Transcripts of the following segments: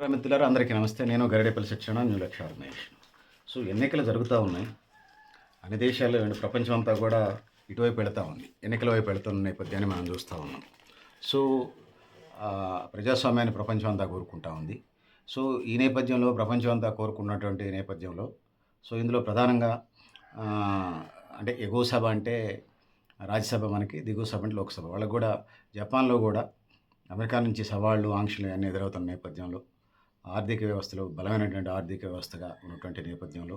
మిత్రులారు అందరికీ నమస్తే. నేను గరిడేపల్లి శిక్షణ న్యూ లక్ష్య ఆర్గనైజేషన్ సో ఎన్నికలు జరుగుతూ ఉన్నాయి. అన్ని దేశాలు అండ్ ప్రపంచం అంతా కూడా ఇటువైపు వెళుతూ ఉంది. ఎన్నికల వైపు వెళుతున్న నేపథ్యాన్ని మనం చూస్తూ ఉన్నాం. సో ప్రజాస్వామ్యాన్ని ప్రపంచం అంతా కోరుకుంటా ఉంది. సో ఈ నేపథ్యంలో ప్రపంచం అంతా కోరుకున్నటువంటి నేపథ్యంలో సో ఇందులో ప్రధానంగా అంటే ఎగువ సభ అంటే రాజ్యసభ మనకి దిగువ సభ అంటే లోక్సభ. వాళ్ళకు కూడా జపాన్లో కూడా అమెరికా నుంచి సవాళ్ళు ఆంక్షలు అన్నీ ఎదురవుతున్న నేపథ్యంలో ఆర్థిక వ్యవస్థలో బలమైనటువంటి ఆర్థిక వ్యవస్థగా ఉన్నటువంటి నేపథ్యంలో.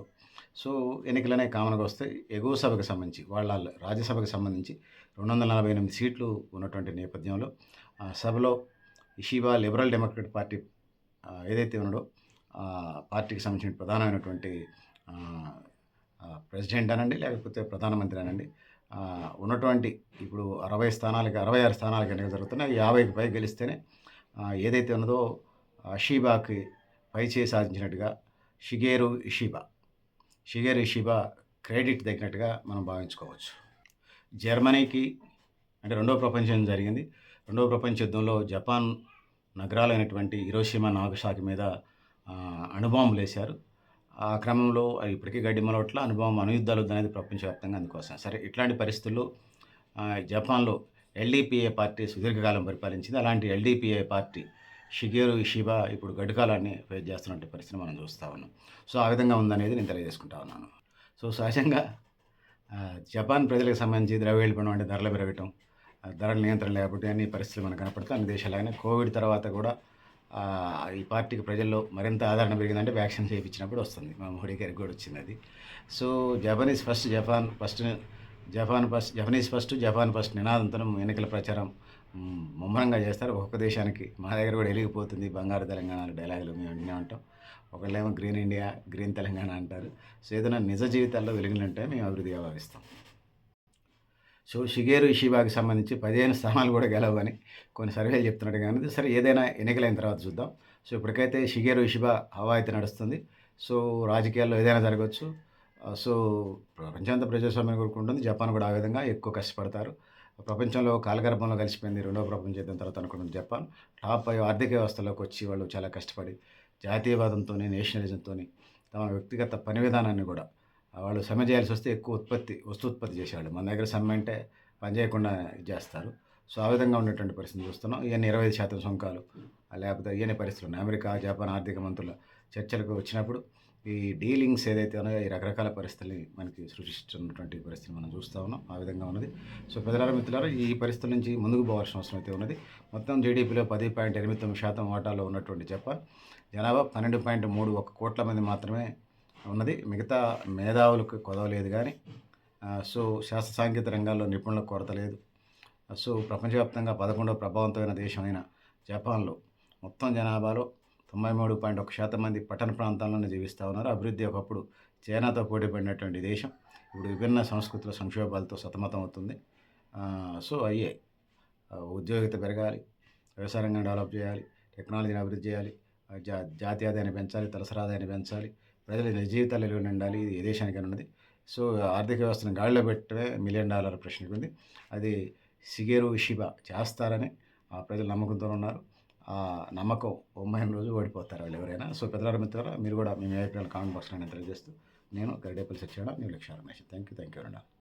సో ఎన్నికలనే కామన్గా వస్తే ఎగువ సభకు సంబంధించి వాళ్ళ రాజ్యసభకు సంబంధించి రెండు వందల నలభై ఎనిమిది సీట్లు ఉన్నటువంటి నేపథ్యంలో ఆ సభలో ఇషీబా లిబరల్ డెమోక్రట్ పార్టీ ఏదైతే ఉన్నాడో ఆ పార్టీకి సంబంధించిన ప్రధానమైనటువంటి ప్రెసిడెంట్ అనండి లేకపోతే ప్రధానమంత్రి అనండి ఉన్నటువంటి ఇప్పుడు అరవై స్థానాలకి అరవై ఆరు స్థానాలకి ఎన్నిక జరుగుతున్నాయి. యాభైకి పై గెలిస్తేనే ఏదైతే ఉన్నదో షీబాకి పై సాధించినట్టుగా Shigeru Ishiba. Shigeru Ishiba credit తగ్గినట్టుగా మనం భావించుకోవచ్చు. జర్మనీకి అంటే రెండవ ప్రపంచ యుద్ధం జరిగింది. రెండవ ప్రపంచ యుద్ధంలో జపాన్ నగరాలైనటువంటి హిరోషిమా నాగసాకి మీద అణుబాంబులు వేశారు ఆ క్రమంలో ఇప్పటికీ గడ్డి మొలవట్ల అనుభవం అణుయుద్ధాలు అనేది ప్రపంచవ్యాప్తంగా అందుకోసం. సరే ఇట్లాంటి పరిస్థితుల్లో జపాన్లో ఎల్డీపీఏ పార్టీ సుదీర్ఘకాలం పరిపాలించింది. అలాంటి ఎల్డీపీఏ పార్టీ షిగేరు ఇషిబా ఇప్పుడు గడ్డకాలాన్ని ఫేస్ చేస్తున్నటువంటి పరిస్థితి మనం చూస్తూ ఉన్నాం. సో ఆ విధంగా ఉందనేది నేను తెలియజేసుకుంటా ఉన్నాను. సో సహజంగా జపాన్ ప్రజలకు సంబంధించి ద్రవ్యోల్బణం అంటే ధరలు పెరగటం ధరల నియంత్రణ లేకపోతే అన్ని పరిస్థితులు మనకు కనపడతాయి అన్ని దేశాలైనా కోవిడ్ తర్వాత కూడా ఈ పార్టీకి ప్రజల్లో మరింత ఆదరణ పెరిగిందంటే వ్యాక్సిన్ చేయించినప్పుడు వస్తుంది. మా మోడీ గారికి కూడా వచ్చింది అది. So Japanese first Japan first Japan first Japanese first Japan first నినాదంతో ఎన్నికల ప్రచారం ముమ్మరంగా చేస్తారు. ఒక్కొక్క దేశానికి మా దగ్గర కూడా వెలిగిపోతుంది బంగారు తెలంగాణ డైలాగులు మేము వినే ఉంటాం. ఒకళ్ళేమో గ్రీన్ ఇండియా గ్రీన్ తెలంగాణ అంటారు. సో ఏదైనా నిజ జీవితాల్లో వెలిగినంటే మేము అభివృద్ధిగా భావిస్తాం. సో షిగేరు ఇషిబాకి సంబంధించి పదిహేను స్థానాలు కూడా గెలవని కొన్ని సర్వేలు చెప్తున్నట్టు కానీ సరే ఏదైనా ఎన్నికలైన తర్వాత చూద్దాం. సో ఇప్పటికైతే షిగేరు ఇషిబా హవా అయితే నడుస్తుంది. సో రాజకీయాల్లో ఏదైనా జరగవచ్చు. సో ప్రపంచంతా ప్రజాస్వామ్యం కోరుకుంటుంది. జపాన్ కూడా ఆ విధంగా ఎక్కువ కష్టపడతారు. ప్రపంచంలో కాలగర్భంలో కలిసిపోయింది. రెండవ ప్రపంచ యుద్ధం తర్వాత అనుకున్న జపాన్. టాప్ ఫైవ్ ఆర్థిక వ్యవస్థలోకి వచ్చి వాళ్ళు చాలా కష్టపడి జాతీయవాదంతో నేషనలిజంతో తమ వ్యక్తిగత పని విధానాన్ని కూడా వాళ్ళు సమ్మె చేయాల్సి వస్తే ఎక్కువ ఉత్పత్తి వస్తు ఉత్పత్తి చేసేవాళ్ళు. మన దగ్గర సమ్మె అంటే పని చేయకుండా ఇది చేస్తారు. సో ఆ విధంగా ఉన్నటువంటి పరిస్థితి చూస్తున్నాం. ఇవన్నీ ఇరవై ఐదు శాతం సుంకాలు. లేకపోతే ఇవన్నీ పరిస్థితులు ఉన్నాయి. అమెరికా జపాన్ ఆర్థిక మంత్రుల చర్చలకు వచ్చినప్పుడు ఈ డీలింగ్స్ ఏదైతే ఉన్నాయో ఈ రకరకాల పరిస్థితుల్ని మనకి సృష్టిస్తున్నటువంటి పరిస్థితిని మనం చూస్తూ ఉన్నాం. ఆ విధంగా ఉన్నది. సో ప్రజలారా మిత్రులారా ఈ పరిస్థితుల నుంచి ముందుకు పోవాల్సిన అవసరం అయితే ఉన్నది. మొత్తం జీడీపీలో పది పాయింట్ ఎనిమిది తొమ్మిది శాతం వాటాలో ఉన్నటువంటి జపాన్ జనాభా పన్నెండు పాయింట్ మూడు ఒక కోట్ల మంది మాత్రమే ఉన్నది. మిగతా మేధావులకు కొదవలేదు కానీ సో శాస్త్ర సాంకేతిక రంగాల్లో నిపుణుల కొరత లేదు. సో ప్రపంచవ్యాప్తంగా పదకొండవ ప్రభావంతమైన దేశమైన జపాన్లో మొత్తం జనాభాలో తొంభై మూడు పాయింట్ ఒక శాతం మంది పట్టణ ప్రాంతాల్లోనే జీవిస్తూ ఉన్నారు. అభివృద్ధి ఒకప్పుడు చైనాతో పోటీపడినటువంటి దేశం. ఇప్పుడు విభిన్న సంస్కృతుల సంక్షోభాలతో సతమతం అవుతుంది. సో అయ్యే ఉద్యోగిత పెరగాలి వ్యవసాయ రంగం డెవలప్ చేయాలి టెక్నాలజీని అభివృద్ధి చేయాలి జా జాతీయ ఆదాయాన్ని పెంచాలి తలసరి ఆదాయాన్ని పెంచాలి ప్రజల నిజ జీవితాలు ఎలుగు ఉండాలి ఇది ఏ దేశానికైనా ఉన్నది. సో ఆర్థిక వ్యవస్థను గాడిలో పెట్టడమే మిలియన్ డాలర్ ప్రశ్నకు ఉంది అది సిగేరు షిబా చేస్తారని ఆ ప్రజలు నమ్మకంతో ఉన్నారు. నమ్మకం ఒమ్మైన రోజు ఓడిపోతారు వాళ్ళు ఎవరైనా. సో పెద్దలారు మిత్రులు మీరు కూడా మీ అభిప్రాయాలు కామెంట్ బాక్స్లో తెలియజేస్తూ నేను గరిడేపల్లి సత్యనారాయణ న్యూ లక్ష్యాలు థ్యాంక్ యూ థ్యాంక్ యూ అండి